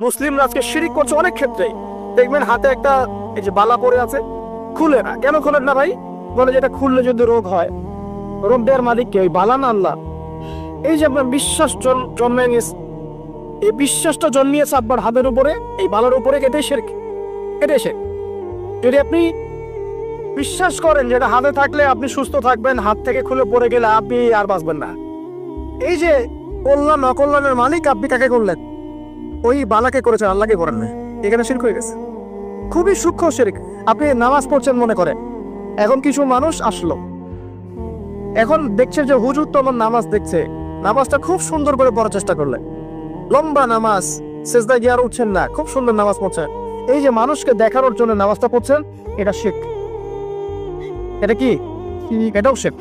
মুসলিমরা আজকে শিরিক করছে অনেক ক্ষেত্রে। দেখবেন হাতে একটা এই যে বালা পড়ে আছে, খুলে না। কেন খুলেন না ভাই? বলে যেটা খুললে যদি রোগ হয়। রোগ দেওয়ার মালিক কে? ওই বালা না আল্লাহ? এই যে আপনার বিশ্বাস জন্মে এই বিশ্বাসটা জন্মিয়েছে আপনার হাতের উপরে, এই বালার উপরে কেটে শেরক কেটে শেরক যদি আপনি বিশ্বাস করেন যেটা হাতে থাকলে আপনি সুস্থ থাকবেন, হাত থেকে খুলে পড়ে গেলে আপনি আর বাঁচবেন না। এই যে কল্যাণ, অকল্যাণের মালিক আপনি কাকে করলেন? ওই বালাকে করেছেন, আল্লাহকে করেন না এখানে শিরক হয়ে গেছে। খুবই সূক্ষ্ম শিরক। আপনি নামাজ পড়ছেন মনে করেন। এখন কিছু মানুষ আসলো। এখন দেখছে যে হুজুর তো আমার নামাজ দেখছে। নামাজটা খুব সুন্দর করে পড়ার চেষ্টা করলেন। লম্বা নামাজ সেজদা গিয়ে আর উঠছেন না। খুব সুন্দর নামাজ পড়ছেন। এই যে মানুষকে দেখানোর জন্য নামাজটা পড়ছেন, এটা শেখ এটা কি? এটাও শেখ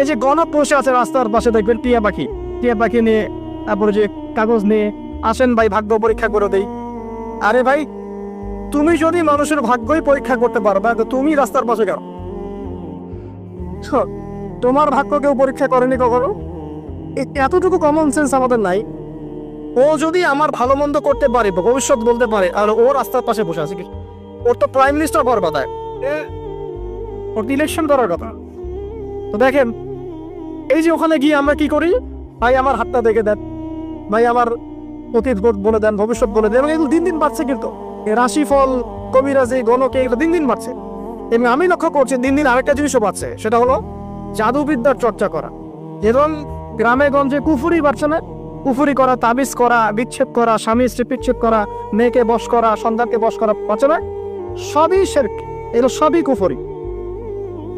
এই যে গণপ বসে আছে রাস্তার পাশে, দেখবেন টিয়া পাখি। টিয়া পাখি নিয়ে তারপরে যে কাগজ নিয়ে আসেন ভাই, ভাগ্য পরীক্ষা করে দেই। আরে ভাই, তুমি যদি মানুষের ভাগ্যই পরীক্ষা করতে পারবা তো তুমি রাস্তার পাশে কেন তোমার ভাগ্য কেউ পরীক্ষা করেনি কখনো? এতটুকু কমন সেন্স আমাদের নাই। ও যদি আমার ভালো মন্দ করতে পারে, ভবিষ্যৎ বলতে পারে আর ও রাস্তার পাশে বসে আছে ওর তো প্রাইম মিনিস্টার হওয়ার কথা। ওর ইলেকশন করার কথা। তো দেখেন, এই যে ওখানে গিয়ে আমরা কি করি? ভাই, আমার হাতটা দেখে দেন। ভাই, আমার অতীত বলে দেন, ভবিষ্যৎ বলে দেন, এবং এগুলো দিন দিন বাড়ছে কিন্তু। রাশিফল, কবিরাজি, গণকে এগুলো দিন দিন বাড়ছে। এবং আমি লক্ষ্য করছি, দিন দিন আরেকটা জিনিসও বাড়ছে, সেটা হলো জাদুবিদ্যার চর্চা করা। এবং গ্রামে, গঞ্জে কুফুরি বাড়ছে না? কুফুরি করা, তাবিজ করা, বিচ্ছেদ করা, স্বামী স্ত্রী বিচ্ছেদ করা, মেয়েকে বশ করা, সন্তানকে বশ করা, বাড়ছে না? সবই শেরক। এগুলো সবই কুফুরি।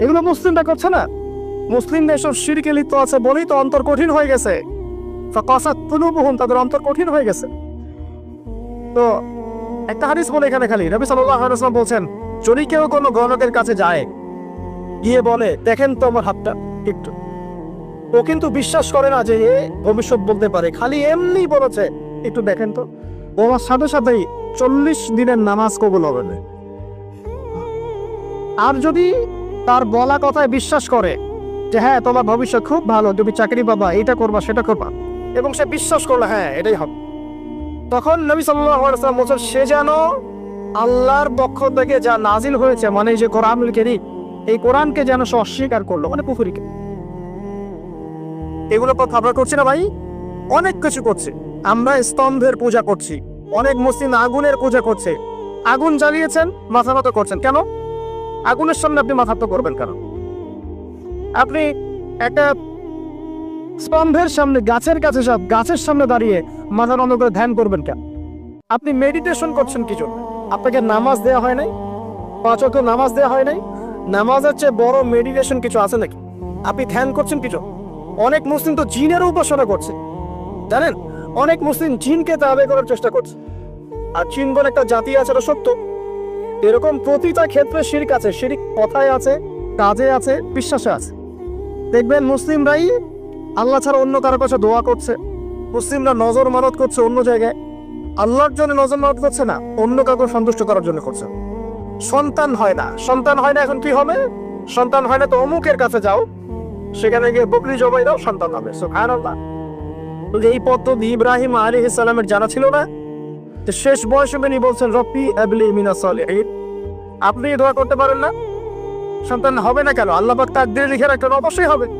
এগুলো মুসলিমরা করছে না? মুসলিমরা এসব শিরকে লিপ্ত আছে বলেই তো অন্তর কঠিন হয়ে গেছে। ফাকাসাত তাদের অন্তর কঠিন হয়ে গেছে। তো, একটা হাদিস বলে এখানে খালি। নবী সাল্লাল্লাহু আলাইহি যদি কেউ কোনো গণকের কাছে যায়, গিয়ে বলে, দেখেন তো আমার হাতটা একটু। ও কিন্তু বিশ্বাস করে না যে এ ভবিষ্যৎ বলতে পারে। খালি এমনি বলেছে, একটু দেখেন তো। ও আমার সাথে সাথেই চল্লিশ দিনের নামাজ কবুল হবে। আর যদি তার বলা কথায় বিশ্বাস করে যে হ্যাঁ তোমার ভবিষ্যৎ খুব ভালো, তুমি চাকরি পাবা, এটা করবা, সেটা করবা। এবং সে বিশ্বাস করল হ্যাঁ এটাই হবে। তখন নবী ওয়াসাল্লাম বলছেন, সে যেন আল্লাহর পক্ষ থেকে যা নাজিল হয়েছে মানে যে কোরআনুল কারীম, এই কোরআনকে যেন সে অস্বীকার করল মানে পুকুরিকে এগুলো কথা আমরা করছি না ভাই, অনেক কিছু করছে। আমরা স্তম্ভের পূজা করছি, অনেক মুসলিম আগুনের পূজা করছে। আগুন জ্বালিয়েছেন, মাথা মতো করছেন, কেন? আগুনের সামনে আপনি মাথা করবেন কেন? আপনি একটা স্তম্ভের সামনে, গাছের কাছে সব, গাছের সামনে দাঁড়িয়ে মাথা বন্ধ করে ধ্যান করবেন কেন? আপনি মেডিটেশন করছেন কি জন্য? আপনাকে নামাজ দেওয়া হয় নাই? পাঁচ নামাজ দেওয়া হয় নাই? নামাজের চেয়ে বড় মেডিটেশন কিছু আছে নাকি? আপনি ধ্যান করছেন কিছু অনেক মুসলিম তো জিনের উপাসনা করছে। জানেন? অনেক মুসলিম জিনকে তাবে করার চেষ্টা করছে। আর জিন বলে একটা জাতি আছে, এটা সত্য। এরকম প্রতিটা ক্ষেত্রে শিরিক আছে। শিরিক কথায় আছে, কাজে আছে, বিশ্বাসে আছে। দেখবেন মুসলিমরাই আল্লাহ ছাড়া অন্য কারও কাছে দোয়া করছে। মুসলিমরা নজর মানত করছে অন্য জায়গায়। আল্লাহর জন্য নজর মানত করছে না, অন্য কাউকে সন্তুষ্ট করার জন্য করছে। সন্তান হয় না। সন্তান হয় না এখন কি হবে? সন্তান হয় না তো অমুকের কাছে যাও। সেখানে গিয়ে বকরি জবাই দাও, সন্তান হবে। সুবহানাল্লাহ। তো এই পদ্ধতি ইব্রাহিম আলাইহিস সালামের জানা ছিল না। শেষ বয়সে তিনি বলছেন, রব্বি আবলি মিনাস সালিহিন। আপনি দোয়া করতে পারেন না? সন্তান হবে না কেন? আল্লাহ পাক তাকদিরে লিখে রাখলেন, অবশ্যই হবে।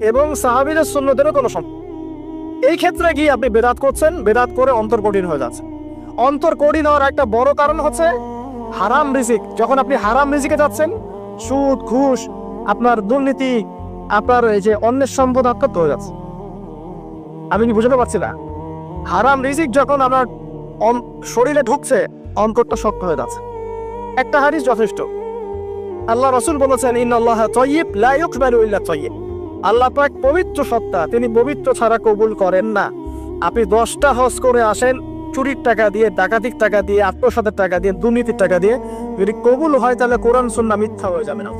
এবং সাহাবীদের সুন্নতেরও কোনো সম্পর্ক এই ক্ষেত্রে গিয়ে আপনি বেদাত করছেন, বেদাত করে অন্তর কঠিন হয়ে যাচ্ছে। অন্তর কঠিন হওয়ার একটা বড় কারণ হচ্ছে হারাম রিজিক। যখন আপনি হারাম রিজিকে যাচ্ছেন, সুদ, ঘুষ, আপনার দুর্নীতি, আপনার এই যে অন্যের সম্পদ আত্মত্ব হয়ে যাচ্ছে। আমি কি বুঝতে পারছি না? হারাম রিজিক যখন আপনার শরীরে ঢুকছে, অন্তরটা শক্ত হয়ে যাচ্ছে। একটা হারিস যথেষ্ট। আল্লাহ রসুল বলেছেন, ইন্নাল্লাহ তয়্যিব লা ইউকবালু ইল্লা তয়্যিব আল্লাহ পাক পবিত্র সত্তা, তিনি পবিত্র ছাড়া কবুল করেন না। আপনি দশটা হজ করে আসেন, চুরির টাকা দিয়ে, ডাকাতির টাকা দিয়ে, আত্মসাতের টাকা দিয়ে, দুর্নীতির টাকা দিয়ে, যদি কবুল হয় তাহলে কোরআন সুন্না মিথ্যা হয়ে যাবে না।